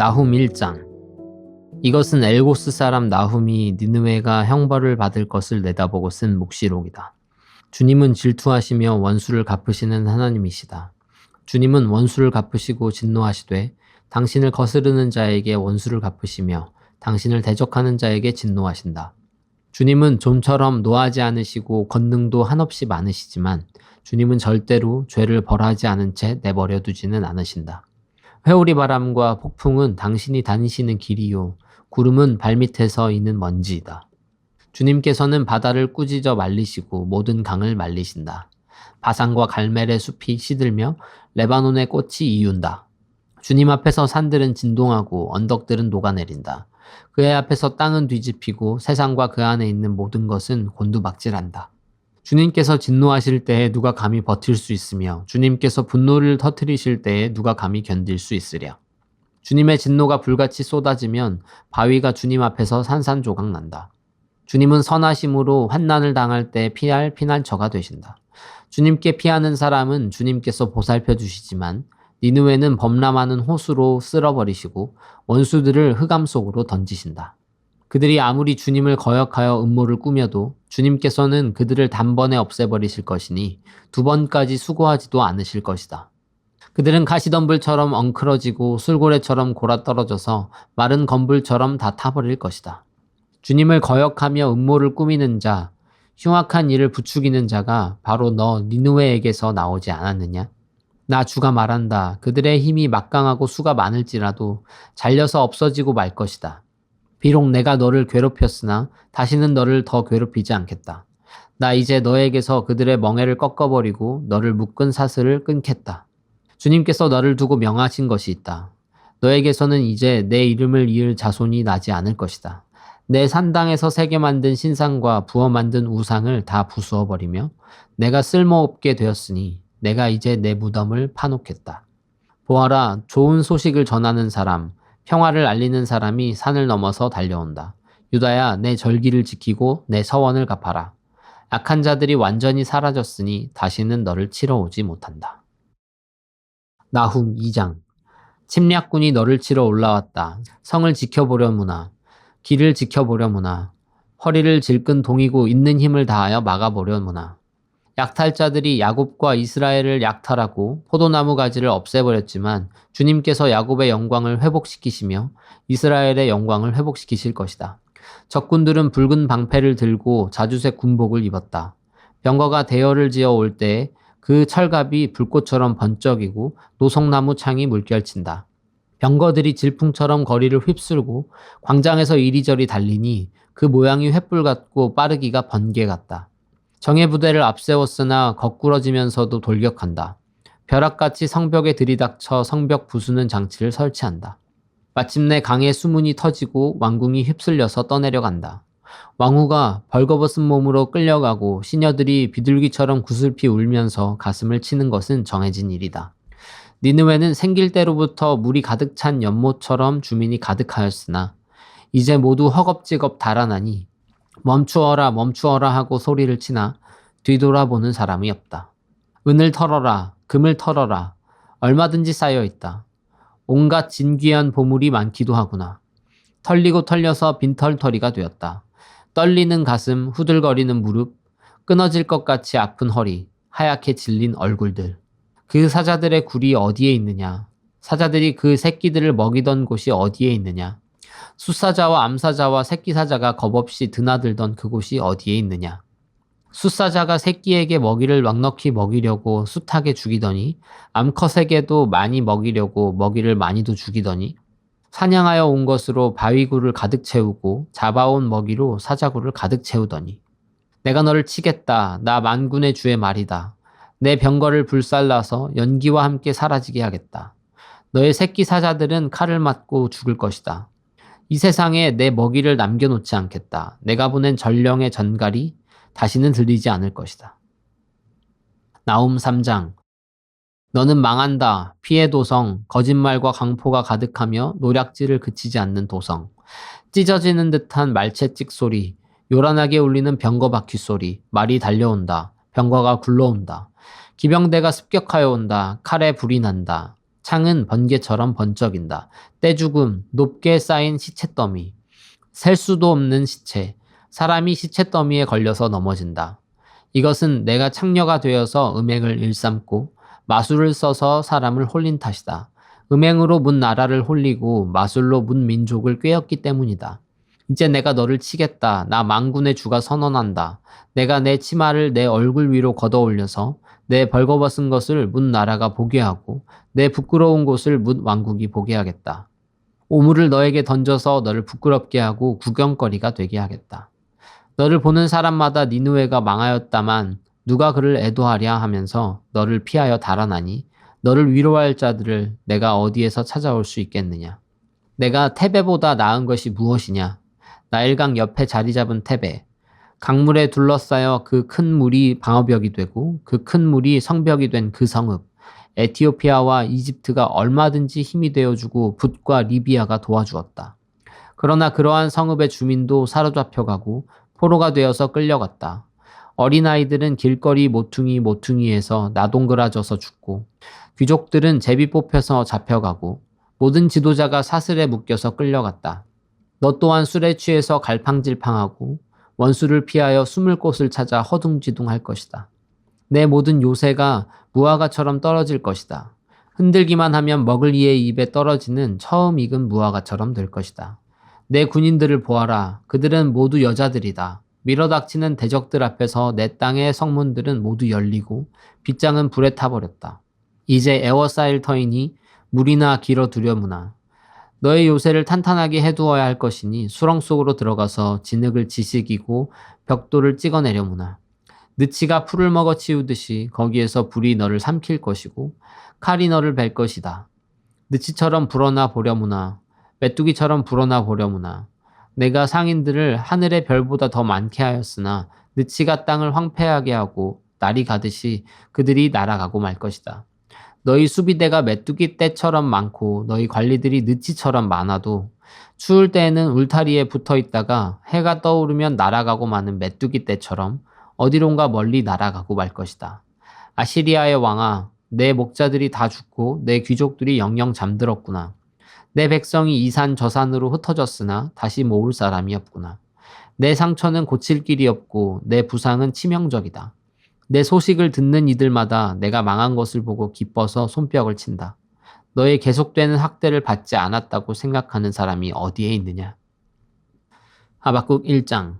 나훔 1장 이것은 엘고스 사람 나훔이 니느웨가 형벌을 받을 것을 내다보고 쓴 묵시록이다. 주님은 질투하시며 원수를 갚으시는 하나님이시다. 주님은 원수를 갚으시고 진노하시되 당신을 거스르는 자에게 원수를 갚으시며 당신을 대적하는 자에게 진노하신다. 주님은 좀처럼 노하지 않으시고 권능도 한없이 많으시지만 주님은 절대로 죄를 벌하지 않은 채 내버려 두지는 않으신다. 회오리 바람과 폭풍은 당신이 다니시는 길이요. 구름은 발밑에서 이는 먼지이다. 주님께서는 바다를 꾸짖어 말리시고 모든 강을 말리신다. 바산과 갈멜의 숲이 시들며 레바논의 꽃이 이윤다. 주님 앞에서 산들은 진동하고 언덕들은 녹아내린다. 그의 앞에서 땅은 뒤집히고 세상과 그 안에 있는 모든 것은 곤두박질한다. 주님께서 진노하실 때에 누가 감히 버틸 수 있으며 주님께서 분노를 터뜨리실 때에 누가 감히 견딜 수 있으랴. 주님의 진노가 불같이 쏟아지면 바위가 주님 앞에서 산산조각 난다. 주님은 선하심으로 환난을 당할 때 피할 피난처가 되신다. 주님께 피하는 사람은 주님께서 보살펴 주시지만 니누에는 범람하는 호수로 쓸어버리시고 원수들을 흑암 속으로 던지신다. 그들이 아무리 주님을 거역하여 음모를 꾸며도 주님께서는 그들을 단번에 없애버리실 것이니 두 번까지 수고하지도 않으실 것이다. 그들은 가시덤불처럼 엉클어지고 술고래처럼 골아떨어져서 마른 건불처럼 다 타버릴 것이다. 주님을 거역하며 음모를 꾸미는 자, 흉악한 일을 부추기는 자가 바로 너 니누웨에게서 나오지 않았느냐? 나 주가 말한다. 그들의 힘이 막강하고 수가 많을지라도 잘려서 없어지고 말 것이다. 비록 내가 너를 괴롭혔으나 다시는 너를 더 괴롭히지 않겠다. 나 이제 너에게서 그들의 멍에를 꺾어버리고 너를 묶은 사슬을 끊겠다. 주님께서 너를 두고 명하신 것이 있다. 너에게서는 이제 내 이름을 이을 자손이 나지 않을 것이다. 내 산당에서 새겨 만든 신상과 부어 만든 우상을 다 부수어 버리며 내가 쓸모없게 되었으니 내가 이제 내 무덤을 파놓겠다. 보아라, 좋은 소식을 전하는 사람, 평화를 알리는 사람이 산을 넘어서 달려온다. 유다야, 내 절기를 지키고 내 서원을 갚아라. 악한 자들이 완전히 사라졌으니 다시는 너를 치러 오지 못한다. 나훔 2장 침략군이 너를 치러 올라왔다. 성을 지켜보려무나 길을 지켜보려무나 허리를 질끈 동이고 있는 힘을 다하여 막아보려무나 약탈자들이 야곱과 이스라엘을 약탈하고 포도나무 가지를 없애버렸지만 주님께서 야곱의 영광을 회복시키시며 이스라엘의 영광을 회복시키실 것이다. 적군들은 붉은 방패를 들고 자주색 군복을 입었다. 병거가 대열을 지어 올 때에 그 철갑이 불꽃처럼 번쩍이고 노송나무 창이 물결친다. 병거들이 질풍처럼 거리를 휩쓸고 광장에서 이리저리 달리니 그 모양이 횃불 같고 빠르기가 번개 같다. 정예 부대를 앞세웠으나 거꾸러지면서도 돌격한다. 벼락같이 성벽에 들이닥쳐 성벽 부수는 장치를 설치한다. 마침내 강의 수문이 터지고 왕궁이 휩쓸려서 떠내려간다. 왕후가 벌거벗은 몸으로 끌려가고 시녀들이 비둘기처럼 구슬피 울면서 가슴을 치는 것은 정해진 일이다. 니느웨는 생길 때로부터 물이 가득 찬 연못처럼 주민이 가득하였으나 이제 모두 허겁지겁 달아나니 멈추어라 멈추어라 하고 소리를 치나 뒤돌아보는 사람이 없다. 은을 털어라 금을 털어라 얼마든지 쌓여 있다. 온갖 진귀한 보물이 많기도 하구나. 털리고 털려서 빈털터리가 되었다. 떨리는 가슴, 후들거리는 무릎, 끊어질 것 같이 아픈 허리, 하얗게 질린 얼굴들. 그 사자들의 굴이 어디에 있느냐? 사자들이 그 새끼들을 먹이던 곳이 어디에 있느냐? 숫사자와 암사자와 새끼사자가 겁없이 드나들던 그곳이 어디에 있느냐. 숫사자가 새끼에게 먹이를 넉넉히 먹이려고 숱하게 죽이더니 암컷에게도 많이 먹이려고 먹이를 많이도 죽이더니 사냥하여 온 것으로 바위굴을 가득 채우고 잡아온 먹이로 사자굴을 가득 채우더니 내가 너를 치겠다. 나 만군의 주의 말이다. 내 병거를 불살라서 연기와 함께 사라지게 하겠다. 너의 새끼 사자들은 칼을 맞고 죽을 것이다 이 세상에 내 먹이를 남겨놓지 않겠다. 내가 보낸 전령의 전갈이 다시는 들리지 않을 것이다. 나움 3장 너는 망한다. 피해 도성, 거짓말과 강포가 가득하며 노략질을 그치지 않는 도성. 찢어지는 듯한 말채찍 소리, 요란하게 울리는 병거 바퀴 소리, 말이 달려온다. 병거가 굴러온다. 기병대가 습격하여 온다. 칼에 불이 난다. 창은 번개처럼 번쩍인다. 떼죽음, 높게 쌓인 시체 더미. 셀 수도 없는 시체. 사람이 시체 더미에 걸려서 넘어진다. 이것은 내가 창녀가 되어서 음행을 일삼고 마술을 써서 사람을 홀린 탓이다. 음행으로 문 나라를 홀리고 마술로 문 민족을 꿰었기 때문이다. 이제 내가 너를 치겠다. 나 망군의 주가 선언한다. 내가 내 치마를 내 얼굴 위로 걷어 올려서 내 벌거벗은 것을 문 나라가 보게 하고 내 부끄러운 곳을 문 왕국이 보게 하겠다. 오물을 너에게 던져서 너를 부끄럽게 하고 구경거리가 되게 하겠다. 너를 보는 사람마다 니누에가 망하였다만 누가 그를 애도하랴 하면서 너를 피하여 달아나니 너를 위로할 자들을 내가 어디에서 찾아올 수 있겠느냐. 내가 테베보다 나은 것이 무엇이냐. 나일강 옆에 자리 잡은 테베. 강물에 둘러싸여 그 큰 물이 방어벽이 되고 그 큰 물이 성벽이 된 그 성읍. 에티오피아와 이집트가 얼마든지 힘이 되어주고 붓과 리비아가 도와주었다. 그러나 그러한 성읍의 주민도 사로잡혀가고 포로가 되어서 끌려갔다. 어린아이들은 길거리 모퉁이 모퉁이에서 나동그라져서 죽고 귀족들은 제비 뽑혀서 잡혀가고 모든 지도자가 사슬에 묶여서 끌려갔다. 너 또한 술에 취해서 갈팡질팡하고 원수를 피하여 숨을 곳을 찾아 허둥지둥할 것이다. 내 모든 요새가 무화과처럼 떨어질 것이다. 흔들기만 하면 먹을 이의 입에 떨어지는 처음 익은 무화과처럼 될 것이다. 내 군인들을 보아라. 그들은 모두 여자들이다. 밀어닥치는 대적들 앞에서 내 땅의 성문들은 모두 열리고 빗장은 불에 타버렸다. 이제 에워싸일 터이니 물이나 길어 두려무나. 너의 요새를 탄탄하게 해두어야 할 것이니 수렁 속으로 들어가서 진흙을 지식이고 벽돌을 찍어내려무나. 느치가 풀을 먹어 치우듯이 거기에서 불이 너를 삼킬 것이고 칼이 너를 벨 것이다. 느치처럼 불어나 보려무나. 메뚜기처럼 불어나 보려무나. 내가 상인들을 하늘의 별보다 더 많게 하였으나 느치가 땅을 황폐하게 하고 날이 가듯이 그들이 날아가고 말 것이다. 너희 수비대가 메뚜기 떼처럼 많고 너희 관리들이 느치처럼 많아도 추울 때에는 울타리에 붙어 있다가 해가 떠오르면 날아가고 마는 메뚜기 떼처럼 어디론가 멀리 날아가고 말 것이다. 아시리아의 왕아, 내 목자들이 다 죽고 내 귀족들이 영영 잠들었구나. 내 백성이 이산 저 산으로 흩어졌으나 다시 모을 사람이 없구나. 내 상처는 고칠 길이 없고 내 부상은 치명적이다. 내 소식을 듣는 이들마다 내가 망한 것을 보고 기뻐서 손뼉을 친다. 너의 계속되는 학대를 받지 않았다고 생각하는 사람이 어디에 있느냐? 하박국 1장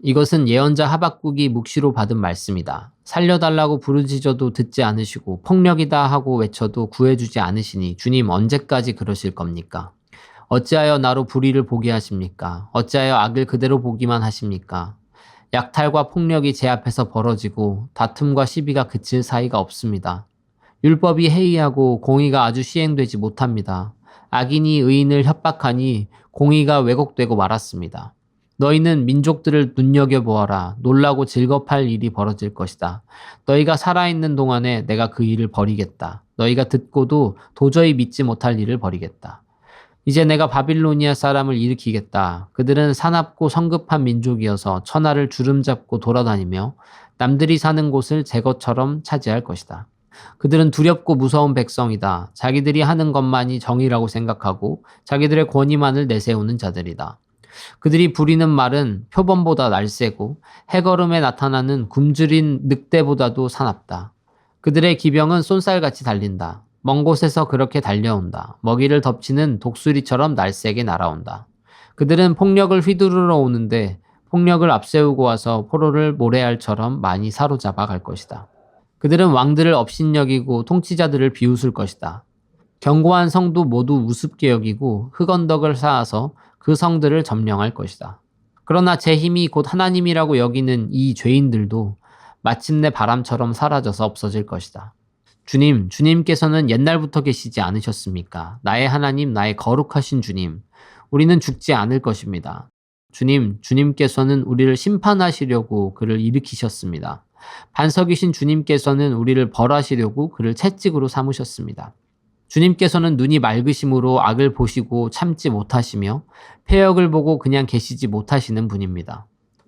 이것은 예언자 하박국이 묵시로 받은 말씀이다. 살려달라고 부르짖어도 듣지 않으시고 폭력이다 하고 외쳐도 구해주지 않으시니 주님 언제까지 그러실 겁니까? 어찌하여 나로 불의를 보게 하십니까? 어찌하여 악을 그대로 보기만 하십니까? 약탈과 폭력이 제 앞에서 벌어지고 다툼과 시비가 그칠 사이가 없습니다. 율법이 해이하고 공의가 아주 시행되지 못합니다. 악인이 의인을 협박하니 공의가 왜곡되고 말았습니다. 너희는 민족들을 눈여겨보아라. 놀라고 즐겁할 일이 벌어질 것이다. 너희가 살아있는 동안에 내가 그 일을 버리겠다. 너희가 듣고도 도저히 믿지 못할 일을 버리겠다. 이제 내가 바빌로니아 사람을 일으키겠다. 그들은 사납고 성급한 민족이어서 천하를 주름잡고 돌아다니며 남들이 사는 곳을 제 것처럼 차지할 것이다. 그들은 두렵고 무서운 백성이다. 자기들이 하는 것만이 정의라고 생각하고 자기들의 권위만을 내세우는 자들이다. 그들이 부리는 말은 표범보다 날쌔고 해걸음에 나타나는 굶주린 늑대보다도 사납다. 그들의 기병은 쏜살같이 달린다. 먼 곳에서 그렇게 달려온다. 먹이를 덮치는 독수리처럼 날쌔게 날아온다. 그들은 폭력을 휘두르러 오는데 폭력을 앞세우고 와서 포로를 모래알처럼 많이 사로잡아 갈 것이다. 그들은 왕들을 업신여기고 통치자들을 비웃을 것이다. 견고한 성도 모두 우습게 여기고 흙언덕을 쌓아서 그 성들을 점령할 것이다. 그러나 제 힘이 곧 하나님이라고 여기는 이 죄인들도 마침내 바람처럼 사라져서 없어질 것이다. 주님, 주님께서는 옛날부터 계시지 않으셨습니까? 나의 하나님, 나의 거룩하신 주님. 우리는 죽지 않을 것입니다. 주님, 주님께서는 우리를 심판하시려고 그를 일으키셨습니다. 반석이신 주님께서는 우리를 벌하시려고 그를 채찍으로 삼으셨습니다. 주님께서는 눈이 맑으심으로 악을 보시고 참지 못하시며 폐역을 보고 그냥 계시지 못하시는 분입니다.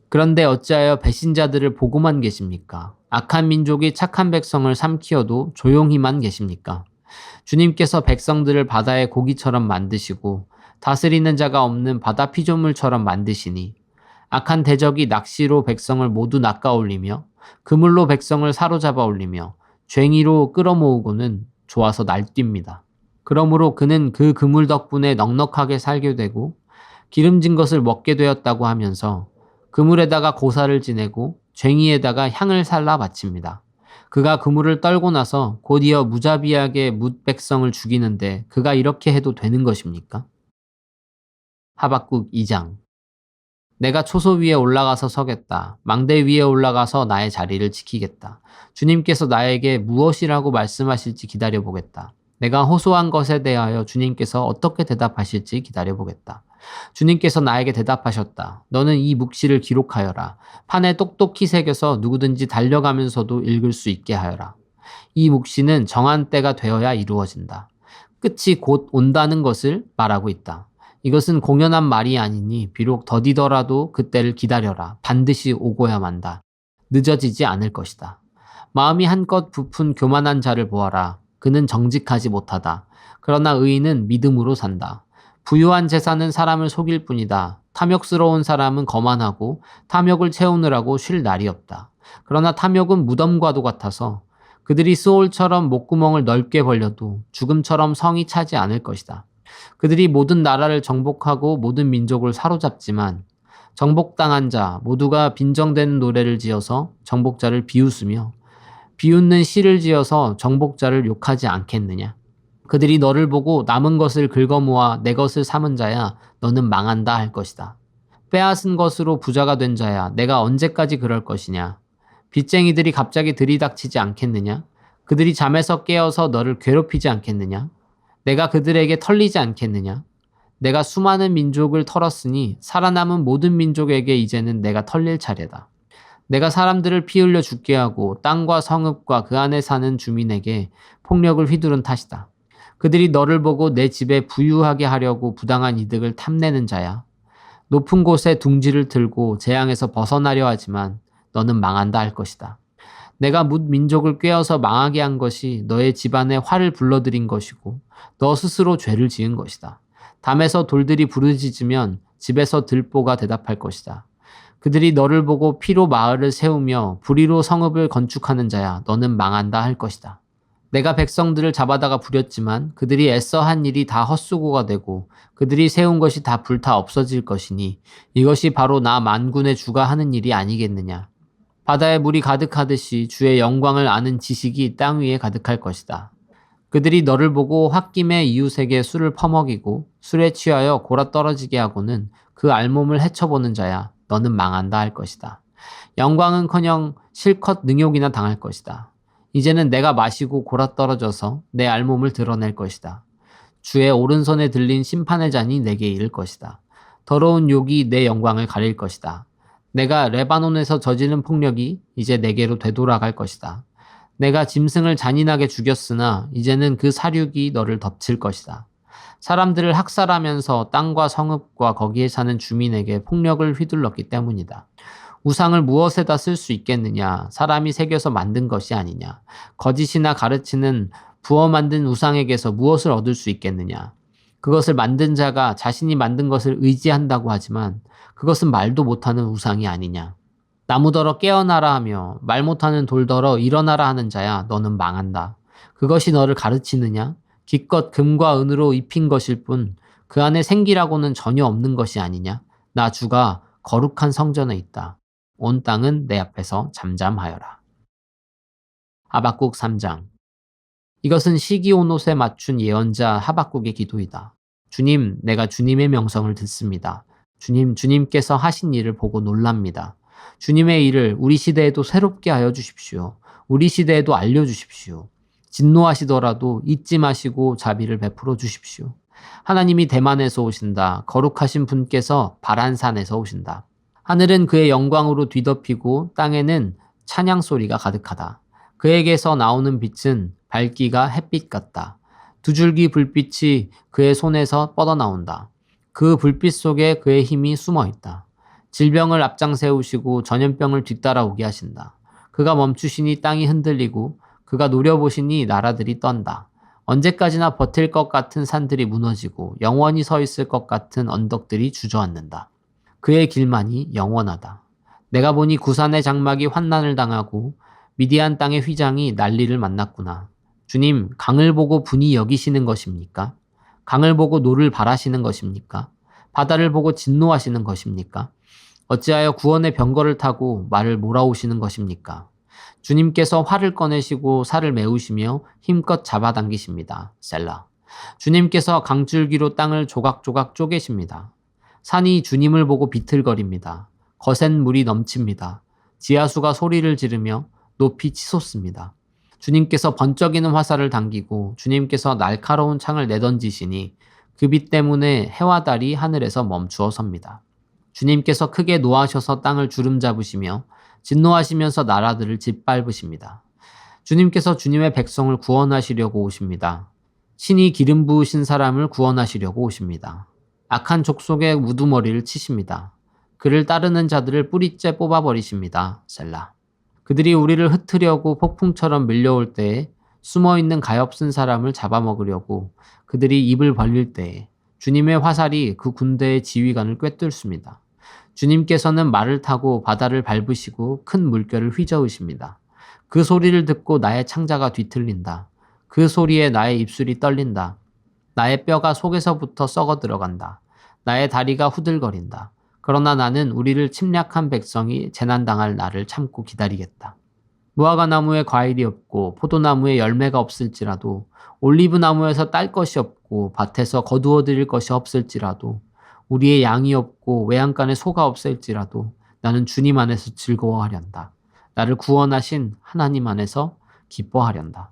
그런데 어찌하여 배신자들을 보고만 계십니까? 악한 민족이 착한 백성을 삼키어도 조용히만 계십니까? 주님께서 백성들을 바다의 고기처럼 만드시고 다스리는 자가 없는 바다 피조물처럼 만드시니 악한 대적이 낚시로 백성을 모두 낚아올리며 그물로 백성을 사로잡아 올리며 쟁이로 끌어모으고는 좋아서 날뜁니다. 그러므로 그는 그 그물 덕분에 넉넉하게 살게 되고 기름진 것을 먹게 되었다고 하면서 그물에다가 고사를 지내고 쟁이에다가 향을 살라 바칩니다. 그가 그물을 떨고 나서 곧이어 무자비하게 뭇 백성을 죽이는데 그가 이렇게 해도 되는 것입니까? 하박국 2장 내가 초소 위에 올라가서 서겠다. 망대 위에 올라가서 나의 자리를 지키겠다. 주님께서 나에게 무엇이라고 말씀하실지 기다려보겠다. 내가 호소한 것에 대하여 주님께서 어떻게 대답하실지 기다려보겠다. 주님께서 나에게 대답하셨다. 너는 이 묵시를 기록하여라. 판에 똑똑히 새겨서 누구든지 달려가면서도 읽을 수 있게 하여라. 이 묵시는 정한 때가 되어야 이루어진다. 끝이 곧 온다는 것을 말하고 있다. 이것은 공연한 말이 아니니 비록 더디더라도 그때를 기다려라. 반드시 오고야 만다. 늦어지지 않을 것이다. 마음이 한껏 부푼 교만한 자를 보아라. 그는 정직하지 못하다. 그러나 의인은 믿음으로 산다. 부유한 재산은 사람을 속일 뿐이다. 탐욕스러운 사람은 거만하고 탐욕을 채우느라고 쉴 날이 없다. 그러나 탐욕은 무덤과도 같아서 그들이 수올처럼 목구멍을 넓게 벌려도 죽음처럼 성이 차지 않을 것이다. 그들이 모든 나라를 정복하고 모든 민족을 사로잡지만 정복당한 자 모두가 빈정되는 노래를 지어서 정복자를 비웃으며 비웃는 시를 지어서 정복자를 욕하지 않겠느냐. 그들이 너를 보고 남은 것을 긁어모아 내 것을 삼은 자야 너는 망한다 할 것이다. 빼앗은 것으로 부자가 된 자야 내가 언제까지 그럴 것이냐. 빚쟁이들이 갑자기 들이닥치지 않겠느냐. 그들이 잠에서 깨어서 너를 괴롭히지 않겠느냐. 내가 그들에게 털리지 않겠느냐. 내가 수많은 민족을 털었으니 살아남은 모든 민족에게 이제는 내가 털릴 차례다. 내가 사람들을 피 흘려 죽게 하고 땅과 성읍과 그 안에 사는 주민에게 폭력을 휘두른 탓이다. 그들이 너를 보고 내 집에 부유하게 하려고 부당한 이득을 탐내는 자야. 높은 곳에 둥지를 들고 재앙에서 벗어나려 하지만 너는 망한다 할 것이다. 내가 뭇 민족을 꿰어서 망하게 한 것이 너의 집안에 화를 불러들인 것이고 너 스스로 죄를 지은 것이다. 담에서 돌들이 부르짖으면 집에서 들보가 대답할 것이다. 그들이 너를 보고 피로 마을을 세우며 불의로 성읍을 건축하는 자야 너는 망한다 할 것이다. 내가 백성들을 잡아다가 부렸지만 그들이 애써 한 일이 다 헛수고가 되고 그들이 세운 것이 다 불타 없어질 것이니 이것이 바로 나 만군의 주가 하는 일이 아니겠느냐. 바다에 물이 가득하듯이 주의 영광을 아는 지식이 땅 위에 가득할 것이다. 그들이 너를 보고 홧김에 이웃에게 술을 퍼먹이고 술에 취하여 골아 떨어지게 하고는 그 알몸을 헤쳐보는 자야 너는 망한다 할 것이다. 영광은커녕 실컷 능욕이나 당할 것이다. 이제는 내가 마시고 골아 떨어져서 내 알몸을 드러낼 것이다. 주의 오른손에 들린 심판의 잔이 내게 이를 것이다. 더러운 욕이 내 영광을 가릴 것이다. 내가 레바논에서 저지른 폭력이 이제 내게로 되돌아갈 것이다. 내가 짐승을 잔인하게 죽였으나 이제는 그 사륙이 너를 덮칠 것이다. 사람들을 학살하면서 땅과 성읍과 거기에 사는 주민에게 폭력을 휘둘렀기 때문이다. 우상을 무엇에다 쓸 수 있겠느냐? 사람이 새겨서 만든 것이 아니냐? 거짓이나 가르치는 부어 만든 우상에게서 무엇을 얻을 수 있겠느냐? 그것을 만든 자가 자신이 만든 것을 의지한다고 하지만 그것은 말도 못하는 우상이 아니냐. 나무더러 깨어나라 하며 말 못하는 돌더러 일어나라 하는 자야 너는 망한다. 그것이 너를 가르치느냐? 기껏 금과 은으로 입힌 것일 뿐 그 안에 생기라고는 전혀 없는 것이 아니냐? 나 주가 거룩한 성전에 있다. 온 땅은 내 앞에서 잠잠하여라. 하박국 3장 이것은 시기온 옷에 맞춘 예언자 하박국의 기도이다. 주님, 내가 주님의 명성을 듣습니다. 주님, 주님께서 하신 일을 보고 놀랍니다. 주님의 일을 우리 시대에도 새롭게 하여 주십시오. 우리 시대에도 알려주십시오. 진노하시더라도 잊지 마시고 자비를 베풀어 주십시오. 하나님이 대만에서 오신다. 거룩하신 분께서 바란산에서 오신다. 하늘은 그의 영광으로 뒤덮이고 땅에는 찬양 소리가 가득하다. 그에게서 나오는 빛은 밝기가 햇빛 같다. 두 줄기 불빛이 그의 손에서 뻗어나온다. 그 불빛 속에 그의 힘이 숨어 있다. 질병을 앞장 세우시고 전염병을 뒤따라오게 하신다. 그가 멈추시니 땅이 흔들리고 그가 노려보시니 나라들이 떤다. 언제까지나 버틸 것 같은 산들이 무너지고 영원히 서 있을 것 같은 언덕들이 주저앉는다. 그의 길만이 영원하다. 내가 보니 구산의 장막이 환난을 당하고 미디안 땅의 휘장이 난리를 만났구나. 주님, 강을 보고 분이 여기시는 것입니까? 강을 보고 노를 바라시는 것입니까? 바다를 보고 진노하시는 것입니까? 어찌하여 구원의 병거를 타고 말을 몰아오시는 것입니까? 주님께서 활을 꺼내시고 살을 메우시며 힘껏 잡아당기십니다. 셀라. 주님께서 강줄기로 땅을 조각조각 쪼개십니다. 산이 주님을 보고 비틀거립니다. 거센 물이 넘칩니다. 지하수가 소리를 지르며 높이 치솟습니다. 주님께서 번쩍이는 화살을 당기고 주님께서 날카로운 창을 내던지시니 그 빛 때문에 해와 달이 하늘에서 멈추어 섭니다. 주님께서 크게 노하셔서 땅을 주름 잡으시며 진노하시면서 나라들을 짓밟으십니다. 주님께서 주님의 백성을 구원하시려고 오십니다. 신이 기름 부으신 사람을 구원하시려고 오십니다. 악한 족속의 우두머리를 치십니다. 그를 따르는 자들을 뿌리째 뽑아버리십니다. 셀라. 그들이 우리를 흩으려고 폭풍처럼 밀려올 때에 숨어 있는 가엾은 사람을 잡아먹으려고 그들이 입을 벌릴 때에 주님의 화살이 그 군대의 지휘관을 꿰뚫습니다. 주님께서는 말을 타고 바다를 밟으시고 큰 물결을 휘저으십니다. 그 소리를 듣고 나의 창자가 뒤틀린다. 그 소리에 나의 입술이 떨린다. 나의 뼈가 속에서부터 썩어 들어간다. 나의 다리가 후들거린다. 그러나 나는 우리를 침략한 백성이 재난당할 날을 참고 기다리겠다. 무화과 나무에 과일이 없고 포도나무에 열매가 없을지라도 올리브 나무에서 딸 것이 없고 밭에서 거두어 드릴 것이 없을지라도 우리의 양이 없고 외양간에 소가 없을지라도 나는 주님 안에서 즐거워하련다. 나를 구원하신 하나님 안에서 기뻐하련다.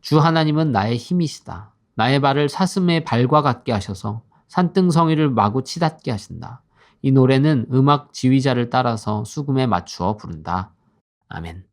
주 하나님은 나의 힘이시다. 나의 발을 사슴의 발과 같게 하셔서 산등성이를 마구 치닫게 하신다. 이 노래는 음악 지휘자를 따라서 수금에 맞추어 부른다. 아멘.